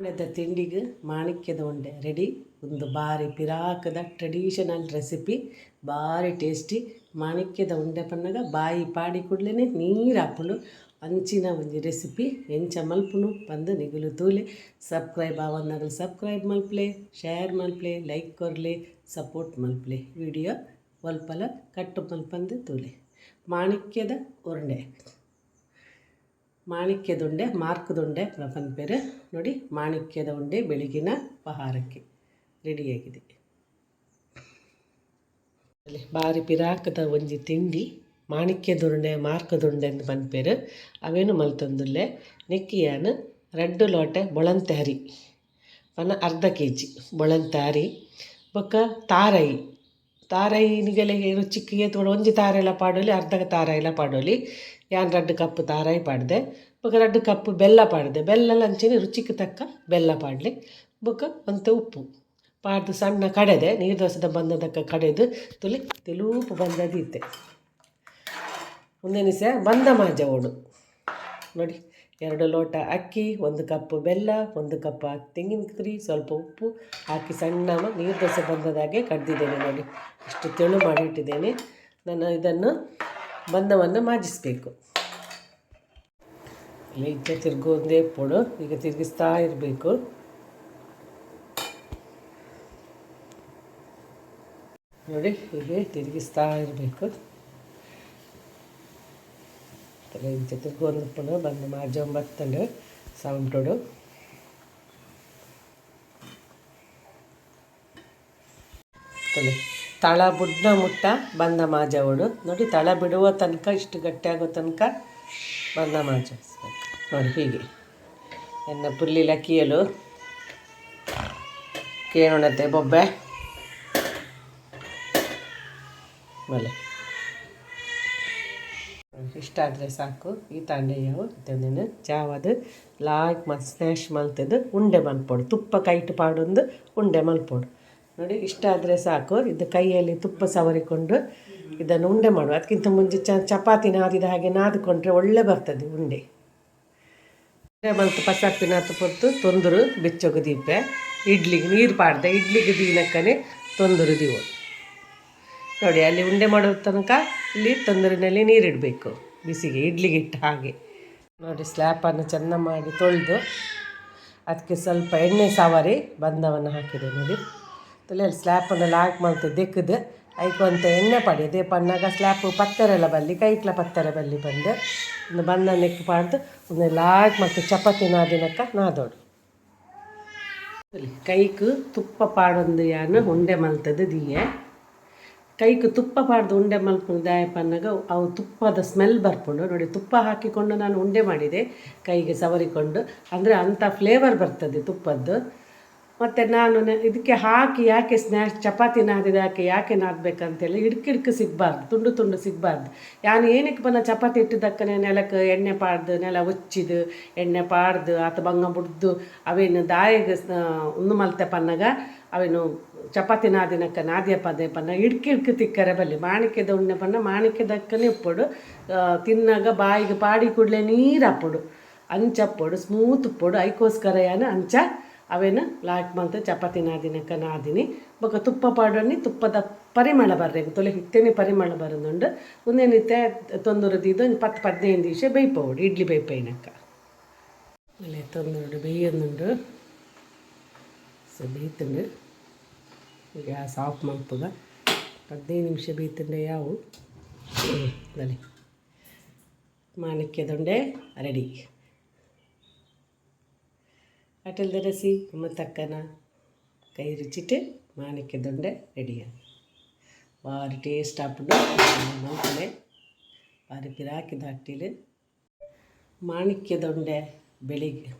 ಮನೆದ ತಿಂಡಿಗೆ ಮಾಣಿಕ್ಯದ ಉಂಡೆ ರೆಡಿ ಒಂದು ಬಾರಿ ಪಿರಾಕದ ಟ್ರೆಡಿಷನಲ್ ರೆಸಿಪಿ ಭಾರಿ ಟೇಸ್ಟಿ ಮಾಣಿಕ್ಯದ ಉಂಡೆ ಪನ್ನಗ ಬಾಯಿ ಪಾಡಿ ಕೂಡಲೇ ನೀರು ಹಾಕೊಂಡು ಅಂಚಿನ ಒಂದು ರೆಸಿಪಿ ಎಂಚ ಮಲ್ಪುನು ಬಂದು ನಿಗುಲು ತೂಲೆ. ಸಬ್ಸ್ಕ್ರೈಬ್ ಆವನ್ನಾಗಲು ಸಬ್ಸ್ಕ್ರೈಬ್ ಮಲ್ಪಲೆ ಶೇರ್ ಮಲ್ಪಲೆ ಲೈಕ್ ಕೊರ್ಲೆ ಸಪೋರ್ಟ್ ಮಲ್ಪಲೆ. ವಿಡಿಯೋ ಒಲ್ಪಲ ಕಟ್ಟು ಮಲ್ಪಂದು ತೂಲೆ. ಮಾಣಿಕ್ಯದ ಉರುಂಡೆ ಮಾಣಿಕ್ಯದ ಉಂಡೆ ಮಾರ್ಕದ ಉಂಡೆ ಪ್ರಪಂಚ ಬೇರೆ. ನೋಡಿ ಮಾಣಿಕ್ಯದ ಉಂಡೆ ಬೆಳಗಿನ ಉಪಹಾರಕ್ಕೆ ರೆಡಿಯಾಗಿದೆ ಅಲ್ಲಿ ಬಾರಿ ಪಿರಾಕದ ಒಂಜಿ ತಿಂಡಿ ಮಾಣಿಕ್ಯದ ಉಂಡೆ ಮಾರ್ಕದ ಉಂಡೆ ಅಂತ ಬಂದ್ಪೇರು ಅವೇನು ಮಲ್ತಂದುಲ್ಲೆ, ನೆಕ್ಕಿಯಾನು ರಡ್ಡು ಲೋಟೆ ಬೊಳಂತಾರಿ ಪನ ಅರ್ಧ ಕೆ ಜಿ ಬೊಳಂತಾರಿ ಬೊಕ್ಕ ತಾರಾಯಿ ನಿಗಲೆ ರುಚಿಕ್ಕಿಗೆ ತೋಡ ಒಂಜಿ ತಾರೆಲ ಪಾಡೋಲಿ ಅರ್ಧ ತಾರಾಯಿಲ ಪಾಡೋಲಿ ಯಾನ್ ರಡ್ಡು ಕಪ್ ತಾರಾಯಿ ಪಾಡ್ದೆ, ಬೊಕ ರಡ್ಡು ಕಪ್ ಬೆಲ್ಲ ಪಾಡ್ದೆ. ಬೆಲ್ಲ ಅಂಚನೆ ರುಚಿಗೆ ತಕ್ಕ ಬೆಲ್ಲ ಪಾಡ್ಲಿ. ಬೊಕ ಒಂತ ಉಪ್ಪು. ಪಾಡ್ದು ಸಣ್ಣ ಕಡೆದೆ ನೀರು ದೋಸೆದ ಬಂದದಕ್ಕ ಕಡೆದು ತುಲಿ ತೆಲೂಪು ಮುಂದೆ ಸಹ ಬಂದ ಮಾಜ ಓಡು. ನೋಡಿ. ಎರಡು ಲೋಟ ಅಕ್ಕಿ, ಒಂದು ಕಪ್ ಬೆಲ್ಲ, ಒಂದು ಕಪ್ ತೆಂಗಿನ ಕರಿ, ಸ್ವಲ್ಪ ಉಪ್ಪು ಹಾಕಿ ಸಣ್ಣ ನೀರು ದೋಸೆ ಬಂದದಾಗೆ ಕಡ್ದಿದ್ದೇನೆ ನೋಡಿ. ಅಷ್ಟು ತೆಳು ಮಾಡಿಟ್ಟಿದ್ದೇನೆ. ನಾನು ಇದನ್ನು ಬಂದವನ್ನು ಮಾಜಿಸಬೇಕು. ಲೈಟ ತಿರುಗೋದೇ ಪೊಡು ಈಗ ತಿರುಗಿಸ್ತಾ ಇರಬೇಕು. ನೋಡಿ, ಹೀಗೆ ತಿರುಗಿಸ್ತಾ ಇರಬೇಕು. ತಿರ್ಗೊಂದು ಪುನಃ ಬಂದು ಮಾಜೊಂಬತ್ತಂಡು ಸೌಂಟೋಡು ತೊಲೆ. ತಳ ಬುಡ್ನ ಮುಟ್ಟ ಬಂದ ಮಾಜವಡು ನೋಡಿ, ತಳ ಬಿಡುವ ತನಕ, ಇಷ್ಟು ಗಟ್ಟಿಯಾಗೋ ತನಕ ಬಂದ ಮಾಜ. ನೋಡಿ, ಹೀಗೆ. ಎನ್ನ ಪುಲ್ಲಿಲ ಕೀಯಲು ಕೇಳೋಣತೆ ಬೊಬ್ಬೆ. ಮಲೆ. ಇಷ್ಟ ಆದರೆ ಸಾಕು. ಈ ತಾಂಡೆಯವು ಇದನ್ನು ಜಾವದು ಲಾಯ್ಕ್ ಮತ್ತು ಸ್ನ್ಯಾಶ್ ಮಲ್ತದ್ದು ಉಂಡೆ ಮಲ್ಪೋಡು. ತುಪ್ಪ ಕೈಟ್ ಪಾಡೊಂದು ಉಂಡೆ ಮಲ್ಪೋಡು. ನೋಡಿ, ಇಷ್ಟ ಆದರೆ ಸಾಕು. ಇದು ಕೈಯಲ್ಲಿ ತುಪ್ಪ ಸವರಿಕೊಂಡು ಇದನ್ನು ಉಂಡೆ ಮಾಡುವ. ಅದಕ್ಕಿಂತ ಮುಂಚೆ ಚ, ಚಪಾತಿ ನಾದಿದ ಹಾಗೆ ನಾದಿಕೊಂಡ್ರೆ ಒಳ್ಳೆ ಬರ್ತದೆ ಉಂಡೆ. ಉಂಡೆ ಮಲ್ತು ಪಸಪ್ಪಿನ ಪೊತ್ತು ತೊಂದರು ಬೆಚ್ಚಗು ದೀಪೆ. ಇಡ್ಲಿಗೆ ನೀರು ಪಾಡ್ದೆ, ಇಡ್ಲಿಗೆ ದೀನಕ್ಕನೆ ತೊಂದರು ದೀವು ನೋಡಿ, ಅಲ್ಲಿ ಉಂಡೆ ಮಾಡೋ ತನಕ ಇಲ್ಲಿ ತೊಂದರೆಯಲ್ಲಿ ನೀರಿಡಬೇಕು. ಬಿಸಿಗೆ ಇಡ್ಲಿಗೆ ಇಟ್ಟು ಹಾಗೆ. ನೋಡಿ, ಸ್ಲ್ಯಾಪನ್ನು ಚೆನ್ನಾಗಿ ಮಾಡಿ ತೊಳೆದು ಅದಕ್ಕೆ ಸ್ವಲ್ಪ ಎಣ್ಣೆ ಸವರಿ ಬಂದವನ್ನು ಹಾಕಿದೆ ನೋಡಿ. ತಲೆಯಲ್ಲಿ ಸ್ಲ್ಯಾಪನ್ನು ಲಾಕ್ ಮಾಡ್ತು ದೆಕ್ಕದು ಅಂತ ಎಣ್ಣೆ ಪಡಿ. ಅದೇ ಪನ್ನಾಗ ಸ್ಲ್ಯಾಪು ಪತ್ತರೆಲ್ಲ ಬಲ್ಲಿ ಕೈಕ್ಲ ಪತ್ತರ ಬಲ್ಲಿ ಬಂದು ಒಂದು ಬಂದ ನೆಕ್ ಪಾಡ್ದು ಒಂದು ಲಾಕ್ ಮತ್ತು ಚಪಾತಿ ನಾದಿನಕ್ಕ ನಾದೋಡು. ಕೈಕು ತುಪ್ಪ ಪಾಡೊಂದು ಯಾನು ಉಂಡೆ ಮಲ್ತದ್ದು ದಿಯೆ. ಕೈಗೆ ತುಪ್ಪ ಪಾಡ್ದು ಉಂಡೆ ಮಲ್ಪುಂಡು ದಾಯಪನ್ನಾಗ ಅವು ತುಪ್ಪದ ಸ್ಮೆಲ್ ಬರ್ಪುಂಡು ನೋಡಿ ತುಪ್ಪ ಹಾಕಿಕೊಂಡು ನಾನು ಉಂಡೆ ಮಾಡಿದೆ, ಕೈಗೆ ಸವರಿಕೊಂಡು. ಅಂದರೆ ಅಂಥ ಫ್ಲೇವರ್ ಬರ್ತದೆ ತುಪ್ಪದ್ದು. ಮತ್ತು ನಾನು ಇದಕ್ಕೆ ಹಾಕಿ ಯಾಕೆ ಸ್ನ್ಯಾಕ್ಸ್, ಚಪಾತಿ ನಾದಿದ ಯಾಕೆ ಯಾಕೆ ನಾದಬೇಕಂತೇಳಿ ಇಡ್ಕಿಡ್ಕು ಸಿಗಬಾರ್ದು, ತುಂಡು ತುಂಡು ಸಿಗಬಾರ್ದು. ಯಾನು ಏನಕ್ಕೆ ಬಂದ ಚಪಾತಿ ಇಟ್ಟಿದ್ದಕ್ಕನೆ ನೆಲಕ್ಕೆ ಎಣ್ಣೆ ಪಾಡ್ದು, ನೆಲ ಉಚ್ಚಿದು, ಎಣ್ಣೆ ಪಾಡ್ದು, ಆತ ಬಂಗ ಬುಡ್ದು ಅವೇನು ದಾಯಿಗೆ ಉಂದು ಮಲ್ತೆ ಪನ್ನಗ, ಅವೇನು ಚಪಾತಿ ನಾದಿನಕ್ಕ ನಾದಿಯ ಪದೆ ಪನ್ನ ಇಡ್ಕಿಡ್ಕು ತಿಕ್ಕರೆ ಬಲ್ಲಿ. ಮಾಣಿಕ್ಯದ ಉಣ್ಣೆ ಪನ್ನ ಮಾಣಿಕ್ಯದಕ್ಕನೆ ಉಪ್ಪಡು ತಿನ್ನಾಗ ಬಾಯಿಗೆ ಪಾಡಿ ಕೂಡಲೇ ನೀರು ಅಪ್ಪಡು. ಅಂಚಪ್ಪಡು ಸ್ಮೂತ್ ಉಪ್ಪಡು. ಐಕೋಸ್ಕರ ಏನು ಅಂಚ ಅವೇನು? ಲಾಟ್ ಮಂತ್ ಚಪಾತಿ ನಾದಿನಕ್ಕ ನಾದಿನಿ. ಬೊಕ ತುಪ್ಪ ಪಾಡೋನಿ ತುಪ್ಪದ ಪರಿಮಳ ಬರ್ರೆ ತೊಲೆ ಹಿತ್ತೇನೆ ಪರಿಮಳ ಬರೋದುಂಡು. ಒಂದೇನಿತ್ತೆ ತೊಂದರದಿದ್ದು ಒಂದು ಪತ್ತು ಪದಿನೈದು ದಿವಸ ಬೇಯ್ಪೋಡು ಇಡ್ಲಿ ಬೇಯ್ಪೈನಕ್ಕ ಅಲ್ಲೇ ತೊಂದರೆ ಬೇಯೊಂದುಂಡು. ಸೊ ಬೇಯ್ತುಂಡು. ಗ್ಯಾಸ್ ಆಫ್ ಮಾಡ್ತದ. ಹದಿನೈದು ನಿಮಿಷ ಬೇಯ್ತುಂಡೆ ಯಾವು? ಮಾಣಿಕ್ಯದುಂಡೆ ರೆಡಿ ಅಟಲ್ ರಸಿ ತಕ್ಕನ ಕೈ ರುಚಿಟ್ಟು ಮಾಣಿಕ್ಯದುಂಡೆ ರೆಡಿಯಾಗಿ ಭಾರಿ ಟೇಸ್ಟ್ ಹಾಕ್ಬಿಟ್ಟು ಮಲ್ಪಲೆ ಭಾರಿ ಪಿರಾಕಿದ ಹಟ್ಟಿಲು ಮಾಣಿಕ್ಯದೊಂಡೆ ಬೆಳಿಗ್ಗೆ